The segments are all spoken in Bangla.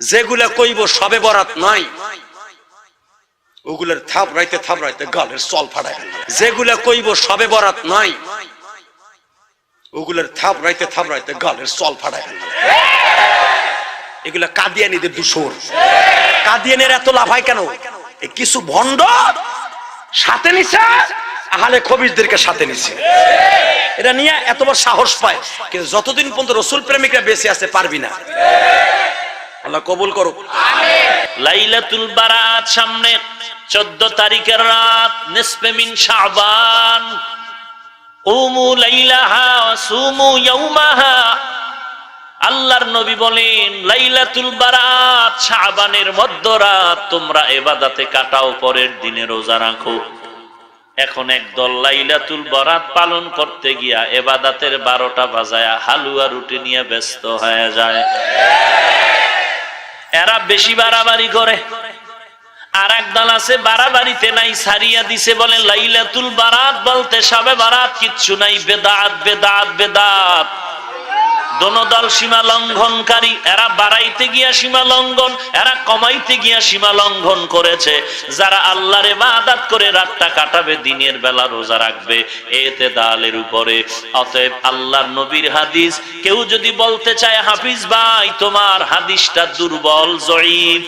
যেগুলা কইব সবে বরাত নাই, ওগুলার থাপ রাইতে থাপ রাইতে গালের চল ফাড়ায় যেগুলা কইব সবে বরাত নাই, ওগুলার থাপ রাইতে থাপ রাইতে গালের চল ফাড়ায় এগুলা কাদিয়ানিদের দূষর কাদিয়ানের এত লাভ হয় কেন কিছু ভণ্ড সাথে নিছে, আহলে খবিজদেরকে সাথে নিছে। এটা নিয়ে এতবার সাহস পায়, কিন্তু যতদিন পর্যন্ত রসুল প্রেমিকরা বেঁচে আছে পারবি না। আল্লাহ কবুল করো। লাইলাতুল বারাত সামনে চোদ্দ তারিখের রাত, নিসফে মিন শাবান। উমু লাইলাহা আল্লাহর নবী বলেন, লাইলাতুল বারাত শাবানের মধ্যরাত তোমরা এবাদাতে কাটাও, পরের দিনে রোজা রাখো। এখন একদল লাইলাতুল বরাত পালন করতে গিয়া এবাদাতের বারোটা বাজায়া হালুয়া রুটি নিয়ে ব্যস্ত হয়ে যায়। এরা বেশি বাড়াবাড়ি করে। আর একদল আছে বাড়াবাড়িতে নাই, সারিয়া দিছে, বলে, লাইলাতুল বারাত বলতে, সবে বারাত কিচ্ছু নাই, বেদাত বেদাত বেদাত। দোনো সীমা লঙ্ঘনকারী, এরা বাড়াইতে গিয়া সীমা লঙ্ঘন, এরা কমাইতে গিয়া সীমা লঙ্ঘন করেছে। যারা আল্লাহরে বাদাত করে রাতটা কাটাবে, দিনের বেলা রোজা রাখবে, এতে দালের উপরে। অতএব আল্লাহর নবীর হাদিস, কেউ যদি বলতে চায়, হাফিজ ভাই, তোমার হাদিসটা দুর্বল, জয়ীব।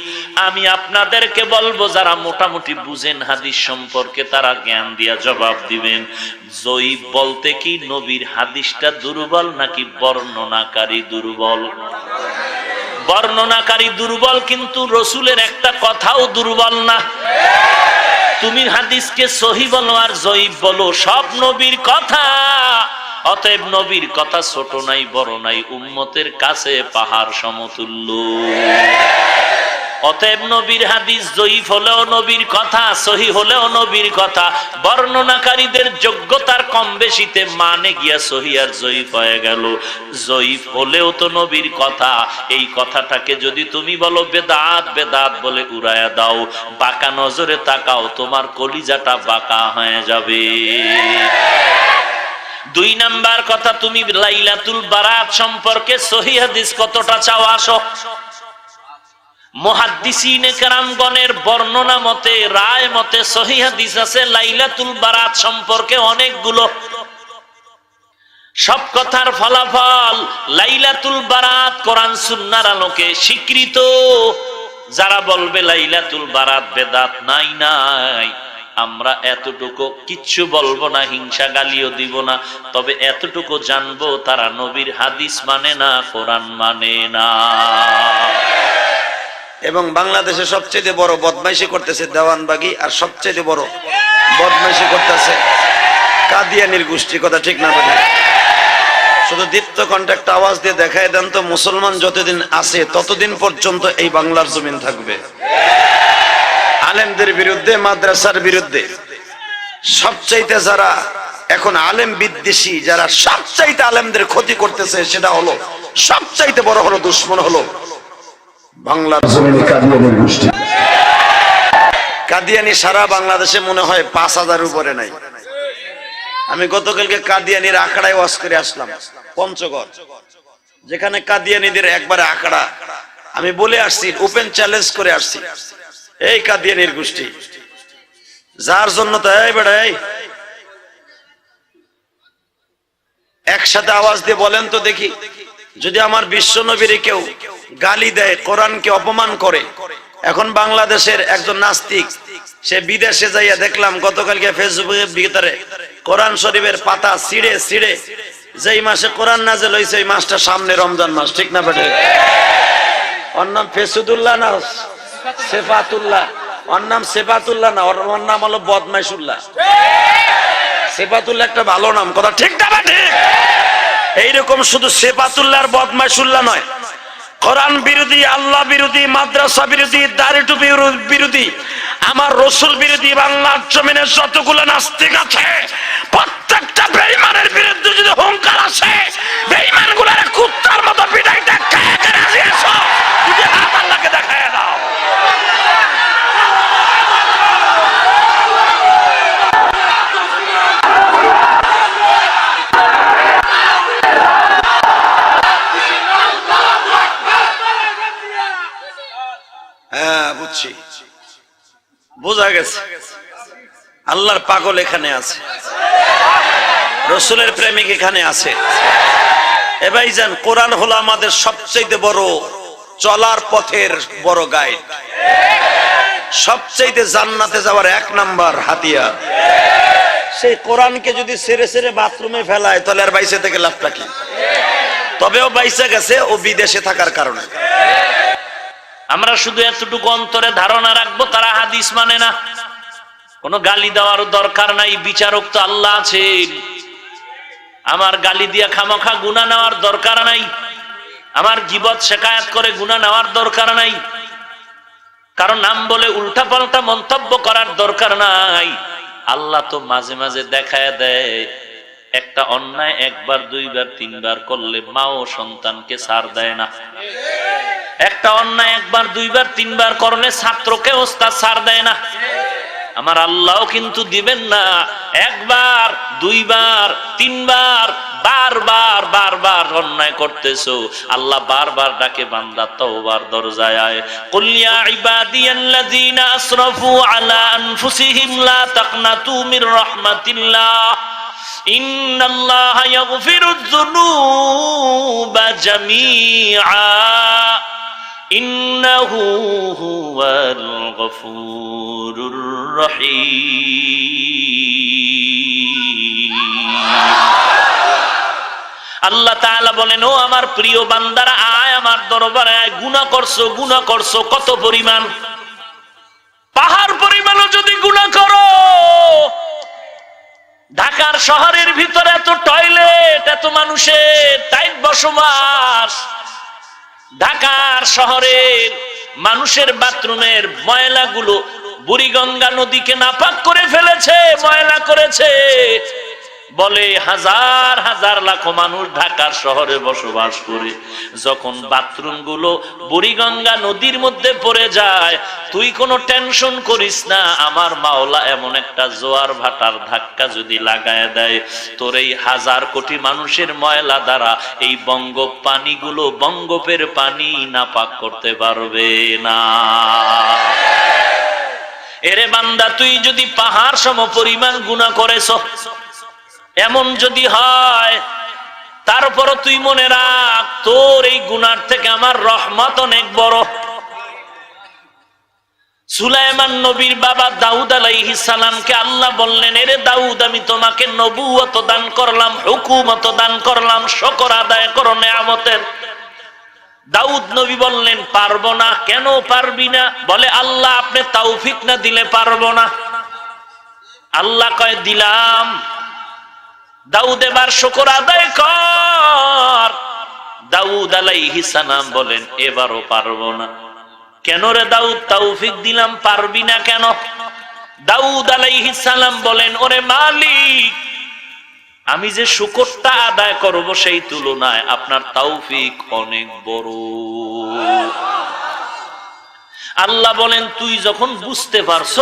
আমি আপনাদেরকে বলব, যারা মোটামুটি বুঝেন হাদিস সম্পর্কে, তারা জ্ঞান দিয়া জবাব দিবেন। জয়ীব বলতে কি, নবীর হাদিসটা দুর্বল নাকি বর্ণনাকারী দুর্বল। বর্ণনাকারী দুর্বল কিন্তু রসুলের একটা কথাও দুর্বল না। তুমি হাদিসকে সহি বলো আর জয়ীব বলো, সব নবীর কথা। অতএব নবীর কথা ছোট নাই, বড় নাই, উম্মতের কাছে পাহাড় সমতুল্য। অতএব নবীর হাদিস জয়ীফ হলেও নবীর কথা, সহি হলেও নবীর কথা। বর্ণনাকারীদের যোগ্যতার কম বেশিতে মানে গিয়া সহি আর জয়ীফ হয়ে গেল। জয়ীফ হলেও তো নবীর কথা। এই কথাটাকে যদি তুমি বলো বেদাত বেদাত বলে উড়ায়া দাও। বাঁকা নজরে তাকাও, তোমার কলিজাটা বাঁকা হয়ে যাবে। দুই নাম্বার কথা, তুমি লাইলাতুল বারাত সম্পর্কে সহি হাদিস কতটা চাও আসো। বর্ণনা মতে, রায় মতে, সহি হাদিস আছে, লাইলাতুল বারাত সম্পর্কে অনেকগুলো। সব কথার ফলাফল লাইলাতুল বারাত সুন্নার আলোকে স্বীকৃত। যারা বলবে লাইলাতুল বারাত বেদাত নাই নাই, আমরা এতটুকু কিচ্ছু বলব না, হিংসা গালিও দিব না, তবে এতটুকু জানব, তারা নবীর হাদিস মানে না, কোরআন মানে না। এবং বাংলাদেশে সবচেয়ে বড় বদমাইশি করতেছে দেওয়ানবাগি আর সবচেয়ে বড় বদমাইশি করতেছে কাদিয়ানির গোষ্ঠী, কথা ঠিক না বলে। শুধু দীপ্ত কন্ট্যাক্ট আওয়াজ দিয়ে দেখায় দেন তো, মুসলমান যতদিন আছে ততদিন পর্যন্ত এই বাংলার জমিন থাকবে। আলেমদের বিরুদ্ধে, মাদ্রাসার বিরুদ্ধে। সবচাইতে যারা এখন আলেম বিদ্বেষী, যারা সবচাইতে আলেমদের ক্ষতি করতেছে সেটা হলো, সবচাইতে বড় হলো দুশ্মন হলো বাংলার জমিনে কাদিয়ানির গোষ্ঠী। কাদিয়ানি সারা বাংলাদেশে মনে হয় পাঁচ হাজার উপরে নাই। আমি গতকালকে কাদিয়ানির আখড়ায় ওয়াজ করে আসলাম, পঞ্চগড়। যেখানে কাদিয়ানিদের একবারে আখড়া। আমি বলে আসছি ওপেন চ্যালেঞ্জ করে আসছি। এই কাদিয়ানির গোষ্ঠী। যার জন্য তো, এই বেড়া এই। একসাথে আওয়াজ দিয়ে বলেন তো দেখি, যদি আমার বিশ্ব নবীর কেউ গালি দেয়, কোরআনকে অপমান করে। এখন বাংলাদেশের একজন নাস্তিক, সে বিদেশে যাইয়া দেখলাম, গতকালকে ফেসবুকের ভিতরে কোরআন শরীফের পাতা ছিঁড়ে ছিঁড়ে যেই মাসে কোরআন নাজেল হয়েছে ওই মাসটা সামনে রমজান মাস, ঠিক না বেটে? ওর নাম ফেসুদুল্লাহ না, সেফাতুল্লাহ। ওর নাম সেফাতুল্লাহ না ওর নাম হলো বদমাইশুল্লাহ। সেফাতুল্লাহ একটা ভালো নাম, কথা ঠিক না বেটে? এইরকম শুধু সেফাতুল্লাহ আর বদমাইশুল্লাহ নয় কোরআন বিরোধী, আল্লাহ বিরোধী, মাদ্রাসা বিরোধী দারিটুপি বিরোধী আমার রসুল বিরোধী, বাংলার জমিনে যতগুলো নাস্তিক আছে, প্রত্যেকটা বেইমানের বিরুদ্ধে যদি হুঙ্কার আসে বেইমানগুলার কুত্তার মতো পিটাইতে খেয়ে রাজি আছো যদি হাত আল্লাহকে দেখায় দাও হ্যাঁ বুঝছি বোঝা গেছে। আল্লাহর পাগল এখানে আছে। রসুলের প্রেমিক এখানে আছে। এ ভাইজান কোরআন হলো আমাদের সবচেয়ে বড় চলার পথের বড় গাইড। সবচেয়ে জান্নাতে যাওয়ার এক নাম্বার হাতিয়ার। সেই কোরআনকে যদি সেরে সেরে বাথরুমে ফেলায়, তাহলে আর বাইসে থেকে লাভটা কি? তবেও বাইসে গেছে ও বিদেশে থাকার কারণে। আমরা শুধু এতটুকু অন্তরে ধারণা রাখব, তারা হাদিস মানে না। কোনো গালি দেওয়ার দরকার নাই, বিচারক তো আল্লাহ আছে আমার গালি দিয়া খামাখা গুণা নেওয়ার দরকার নাই। আমার গিবত শেখায়াত করে গুণা নেওয়ার দরকার নাই। কারণ নাম বলে উল্টা পাল্টা মন্তব্য করার দরকার নাই। আল্লাহ তো মাঝে মাঝে দেখায় দেয়, একটা অন্যায় একবার, দুইবার, তিনবার করলে মা ও সন্তানকে সার দেয় না। একটা অন্যায় একবার, দুইবার, তিনবার করলে ছাত্রকে ওস্তাদ ছাড় দেয় না। আমার আল্লাহও কিন্তু দিবেন না। একবার, দুইবার, তিনবার, বারবার বারবার অন্যায় করতেছো। আল্লাহ বারবার ডাকে, বান্দা তওবার দরজায় আয়। কুল ইয়া ইবাদিয়াল্লাযীনা আসরাফু আলা আনফুসিহিম লা তাকনাতু মির রাহমাতিল্লাহ। ইন্নাল্লাহা ইয়াগফিরুয যুনুবা জামিআ إنه هو الغفور الرحيم আল্লাহ তাআলা বলেন ও আমার প্রিয় বান্দারা আয় আমার দরবারে আয় গুনাহ করছো গুনাহ করছো কত পরিমাণ পাহাড় পরিমাণও যদি গুনাহ করো ঢাকার শহরের ভিতরে এত টয়লেট এত মানুষের টাইট বসবাস। ঢাকার শহরের মানুষের বাথরুমের ময়লাগুলো বুড়িগঙ্গা নদীকে নাপাক করে ফেলেছে, ময়লা করেছে। বলে, হাজার হাজার লাখো মানুষ ঢাকার শহরে বসবাস করে। যখন বাথরুমগুলো বুড়িগঙ্গা নদীর মধ্যে পড়ে যায়, তুই কোনো টেনশন করিস না, আমার মাওলা এমন একটা জোয়ার ভাটার ধাক্কা যদি লাগায় দেয়, তোর এই হাজার কোটি মানুষের ময়লা দ্বারা এই বঙ্গ পানিগুলো বঙ্গোপের পানি নাপাক করতে পারবে না। এরে বান্দা, তুই যদি পাহাড় সম পরিমাণ গুণা করেছ এমন যদি হয় তারপরও তুই মনে রাখ, তোর এই গুনার থেকে আমার রহমত অনেক বড়। সুলাইমান নবীর বাবা দাউদ আলাইহি সালামকে আল্লাহ বললেন, এরে দাউদ, আমি তোমাকে নবুয়ত দান করলাম, হুকুমত দান করলাম, শকর আদায় করো নেয়ামতের। দাউদ নবী বললেন, পারব না। কেন পারবি না? বলে, আল্লাহ, আপনি তৌফিক না দিলে পারব না। আল্লাহ কয়, দিলাম। দাউদ এবার শকর আদায় কর। দাউদ আলাইহি সালাম বলেন, এবারও পারব না। কেন রে দাউদ? তৌফিক দিলাম, পারবি না কেন? দাউদ আলাইহি সালাম বলেন, ওরে মালিক, আমি যে শুকরটা আদায় করব সেই তুলনায় আপনার তৌফিক অনেক বড়। আল্লাহ বলেন, তুই যখন বুঝতে পারছ,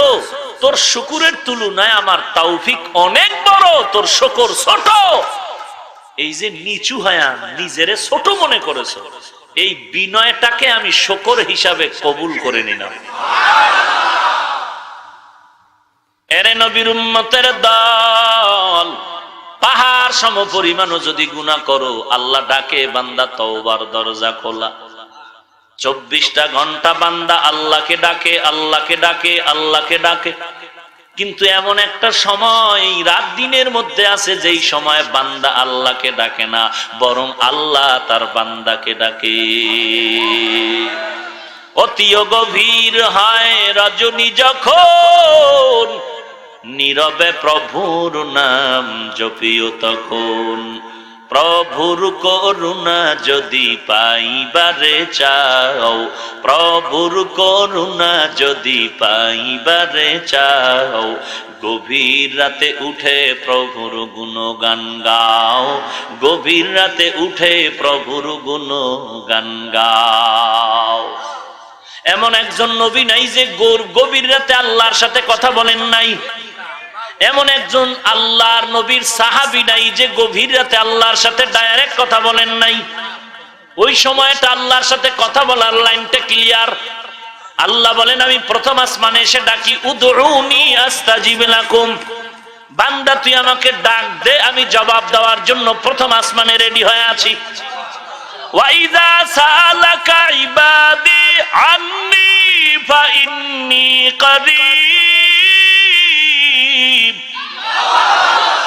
তোর শুকুরের তুলনায় আমার তৌফিক অনেক বড়, তোর শুকর ছোট। এই যে নিচু হায়া নিজেরে ছোট মনে করেছ, এই বিনয়টাকে আমি শকর হিসাবে কবুল করে নিলাম। এরে নবীর উম্মতের দল, পাহাড় সম পরিমাণও যদি গুণা করো, আল্লাহ ডাকে, বান্দা, তওবার দরজা খোলা। চব্বিশটা ঘণ্টা বান্দা আল্লাহকে ডাকে আল্লাহকে ডাকে আল্লাহকে ডাকে। কিন্তু এমন একটা সময় রাত দিনের মধ্যে আছে যেই সময় বান্দা আল্লাহকে ডাকে না, বরং আল্লাহ তার বান্দাকে ডাকে। অতিও গভীর হয় রজনী যখন, নীরবে প্রভুর নাম জপিও তখন। প্রভুর করুণা যদি পাইবারে চাও, প্রভুর করুণা যদি পাইবারে চাও, গভীর রাতে উঠে প্রভুর গুণ গান গাও, গভীর রাতে উঠে প্রভুর গুণ গান গাও। এমন একজন নবী নাই যে গভীর রাতে আল্লাহর সাথে কথা বলেন নাই। এমন একজন আল্লাহর নবীর সাহাবি নাই যে গভীর রাতে আল্লাহর সাথে ডাইরেক্ট কথা বলেন নাই। ওই সময়টা আল্লাহর সাথে কথা বলার লাইনটা ক্লিয়ার আল্লাহ বলেন, আমি প্রথম আসমানে এসে ডাকি উদরুনি আস্তাজিব লাকুম। বান্দা, তুই আমাকে ডাক দে, আমি জবাব দেওয়ার জন্য প্রথম আসমানে রেডি হয়ে আছি। ওয়াইদা সালাকা ইবাদি আন্নি ফাইন্নি করিব।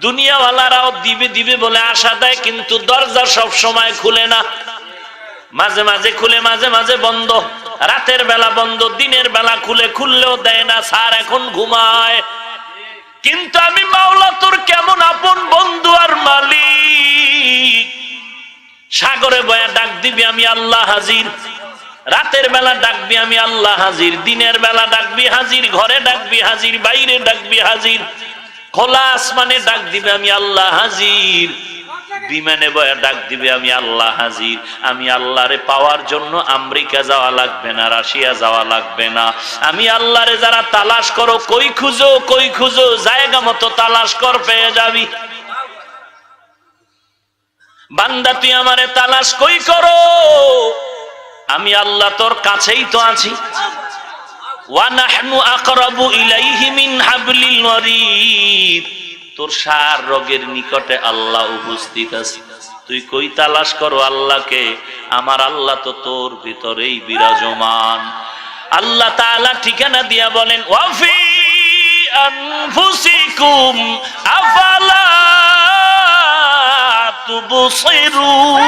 দুনিয়াওয়ালারাও দিবে দিবে বলে আশা দেয়, কিন্তু দরজা সব সময় খুলে না। মাঝে মাঝে খুলে, মাঝে মাঝে বন্ধ। রাতের বেলা বন্ধ, দিনের বেলা খুলে, খুললেও দেয় না, স্যার এখন ঘুমায়। কিন্তু আমি মাওলা, তোর কেমন আপন বন্ধু আর মালিক? সাগরে বয়া ডাক দিবি আমি আল্লাহ হাজির। রাতের বেলা ডাকবি আমি আল্লাহ হাজির। দিনের বেলা ডাকবি হাজির। ঘরে ডাকবি হাজির। বাইরে ডাকবি হাজির। খোলা আসমানে ডাক দিবে আমি আল্লাহ হাজির। বিমানে বয়া ডাক দিবে আমি আল্লাহ হাজির। আমি আল্লাহরে পাওয়ার জন্য আমেরিকা যাওয়া লাগবে না, রাশিয়া যাওয়া লাগবে না। আমি আল্লাহরে যারা তালাশ করো, কই খুঁজো কই খুঁজো, জায়গা মতো তালাশ কর, পেয়ে যাবি। বান্দা, তুই আমারে তালাশ কই করো? আমি আল্লাহ তোর কাছেই তো আছি। ওয়ানাহনু আকরাবু ইলাইহি মিন হাবলিল ওয়ারিদ। তোর সার রোগের নিকটে আল্লাহ উপস্থিত আছে। তুই কই তালাশ করো আল্লাহকে? আমার আল্লাহ তো তোর ভিতরেই বিরাজমান। আল্লাহ তাআলা ঠিকানা দিয়া বলেন ওয়াফি আনফুসিকুম আফালা তুবসিরুন?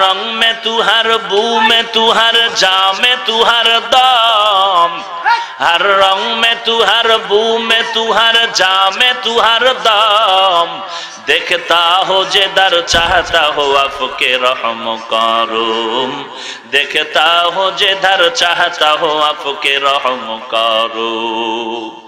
रंग में तू हर बू में तू हर जा में तू हर दाम। हर रंग में तू हर बू में तू हर जा में तू हर दाम। देखता हो जे दर चाहता हो आपके रहम करूम देखता हो जे दर चाहता हो आपके रहम करूम